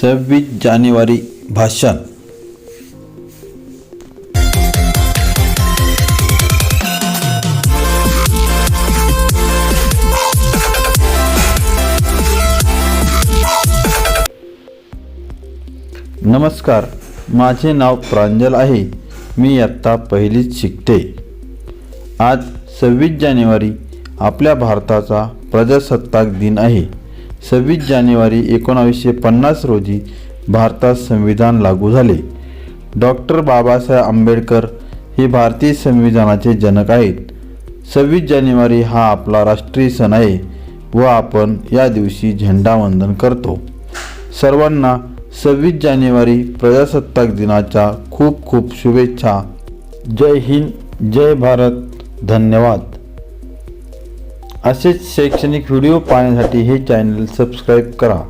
सव्वीस जानेवारी भाषण. नमस्कार माझे नाव प्रांजल आहे. मी आत्ता पहिलीच शिकते. आज सव्वीस जानेवारी आपल्या भारताचा प्रजासत्ताक दिन आहे. सव्वीस जानेवारी एकोणावीसशे पन्नास रोजी भारतात संविधान लागू झाले. डॉक्टर बाबासाहेब आंबेडकर हे भारतीय संविधानाचे जनक आहेत. सव्वीस जानेवारी हा आपला राष्ट्रीय सण आहे व आपण या दिवशी झेंडावंदन करतो. सर्वांना सव्वीस जानेवारी प्रजासत्ताक दिनाच्या खूप खूप शुभेच्छा. जय हिंद जय भारत. धन्यवाद. असेच शैक्षणिक व्हिडिओ पाहण्यासाठी हे चॅनल सबस्क्राईब करा.